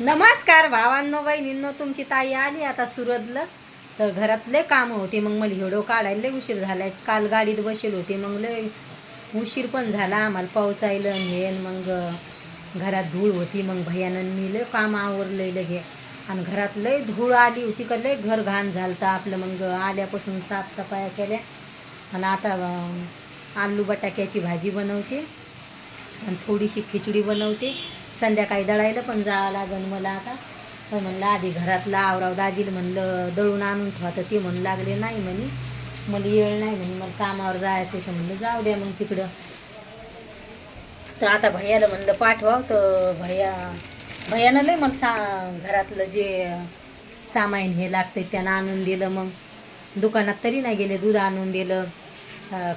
नमस्कार भावांनो बहिणींनो तुमची ताई आली आता सुरतलं. तर घरातले कामं होते मग मला हिडो काढायला लय उशीर झाला काल गाडीत बसेल होते मग लय उशीर पण झाला. आम्हाला पावसायलं हे मग घरात धूळ होती मग भयानं मी लय काम आवरलंय लगे. आणि घरात लय धूळ आली होती का लय घर घाण झालं आपलं. मग आल्यापासून साफसफाया केल्या. आणि आता आलू बटाट्याची भाजी बनवते. आणि थोडीशी खिचडी बनवते. संध्याकाळी दळायला पण जावं लागेल मला आता. तर म्हणलं आधी घरातला आवराव दाजील म्हणलं दळून आणून ठेवा. तर ते म्हणू लागले नाही म्हणे मला येळ नाही म्हणे मला कामावर जायचं तर म्हणलं जाऊ द्या मग तिकडं. तर आता भैयाला म्हणलं पाठवाव. तर भैया भैयानं लय मला सा घरातलं जे सामान हे लागतं त्यानं आणून दिलं मग. दुकानात तरी नाही गेले दूध आणून दिलं.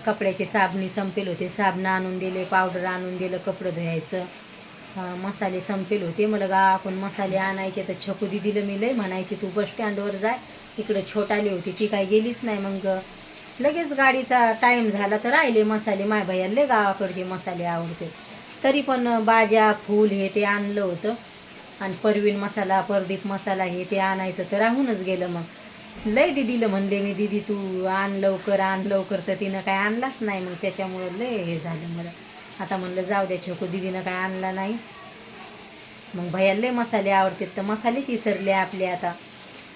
कपड्याचे साबणी संपेल होते साबणं आणून दिले पावडर आणून दिलं कपडं धुवायचं. मसाले संपेल होते. मला आपण मसाले आणायचे तर छकू दिदीला मी लय म्हणायची तू बस स्टँडवर जाय तिकडे छोटाली होती ती काही गेलीच नाही मग. लगेच गाडीचा टाईम झाला तर राहिले मसाले. माय भैया लय गावाकडचे मसाले आवडते. तरी पण बाज्या फूल हे ते आणलं होतं. आणि परवीन मसाला परदीप मसाला हे ते आणायचं तर राहूनच गेलं मग. लय दिदीला म्हणले मी दिदी तू आण लवकर आण लवकर. तर तिनं काय आणलाच नाही मग. त्याच्यामुळं लय हे झालं मला. आता म्हणलं जाऊ द्या छोको दिदीनं काय आणला नाही. मग भैयाला लय मसाले आवडतात तर मसालेच विसरले आपले आता.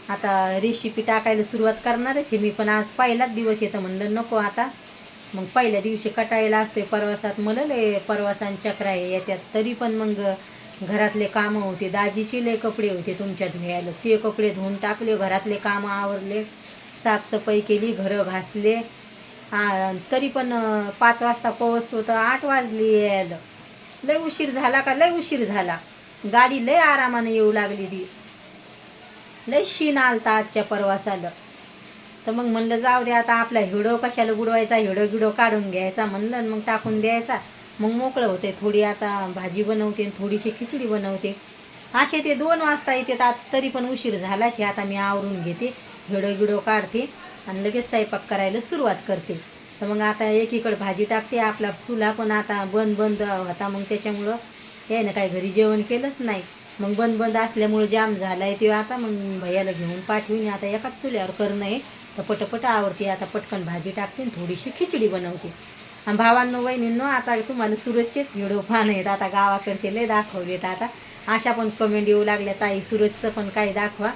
आता रेसिपी टाकायला सुरुवात करणारच आहे. मी पण आज पहिलाच दिवस येतं म्हणलं नको आता. मग पहिल्या दिवशी कटायला असतोय परवासात मला लय परवासान चक्र आहे येतात तरी पण मग घरातले कामं होते दाजीचे लय कपडे होते तुमच्या धुयाला ते कपडे धुवून टाकले घरातले कामं आवरले साफसफाई केली घरं घासले. हा तरी पण पाच वाजता पोहोचतो तर आठ वाजली यायला लय उशीर झाला का? लय उशीर झाला. गाडी लय आरामाने येऊ लागली ती. लय शीन आलता आजच्या परवासाला. तर मग म्हणलं जाऊ दे आता आपला हिडो कशाला बुडवायचा? हिडो गिडो काढून घ्यायचा म्हणलं मग टाकून द्यायचा. मग मोकळं होते थोडी आता भाजी बनवते आणि थोडीशी खिचडी बनवते. असे ते दोन वाजता येते तरी पण उशीर झालाच हे आता मी आवरून घेते हिडो गिडो काढते. आणि लगेच स्वयंपाक करायला सुरुवात करते. तर मग आता एकीकडे भाजी टाकते आपला चुला पण आता बंद बंद होता मग त्याच्यामुळं हे ना काही घरी जेवण केलंच नाही. मग बंद बंद असल्यामुळं जाम झालाय ते आता मग भैयाला घेऊन पाठवून. आता एकाच चुल्यावर करणं आहे तर पटपट आवडते. आता पटकन भाजी टाकते आणि थोडीशी खिचडी बनवते. आणि भावांनो वहिनींनो आता तुम्हाला सूरजचेच व्हिडिओ फान आहेत. आता गावाकडचे लय दाखवलेत आता. अशा पण कमेंट येऊ लागल्या. ताई सूरजचं पण काही दाखवा.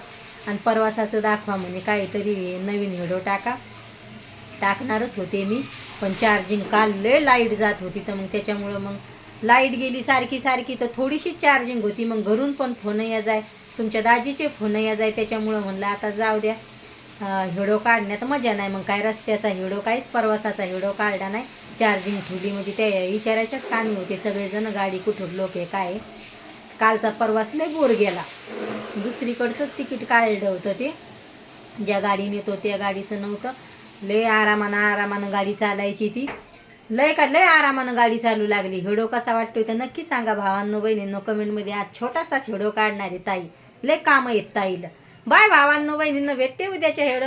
आणि प्रवासाचं दाखवा म्हणे काहीतरी नवीन व्हिडिओ टाका. टाकणारच होते मी पण चार्जिंग काल लय लाइट जात होती तर मग त्याच्यामुळं मग लाइट गेली सारखी सारखी तर थोडीशी चार्जिंग होती. मग घरून पण फोन या जाय तुमच्या दाजीचे फोन या जाय त्याच्यामुळं म्हणलं आता जाऊ द्या. हिडो काढण्यात मजा नाही. मग काय रस्त्याचा हिडो काहीच प्रवासाचा हिडो काढला नाही. चार्जिंग ठेवली म्हणजे ते विचारायच्याच कामी होते. सगळेजण गाडी कुठं लोक आहे काय कालचा प्रवास लय बोर गेला. दुसरीकडचंच तिकीट काढलं होतं ते. ज्या गाडीने तो त्या गाडीचं नव्हतं. लय आरामानं आरामानं गाडी चालायची ती. लय का लय आरामानं गाडी चालू लागली. हेडो कसा वाटतोय तर नक्की सांगा भावांनो बहिणींनो कमेंटमध्ये आज छोटासा हिडो काढणारे ताई. लय कामं येत ताईला. बाय भावांनो बहिणींनो भेटते उद्याच्या हेडो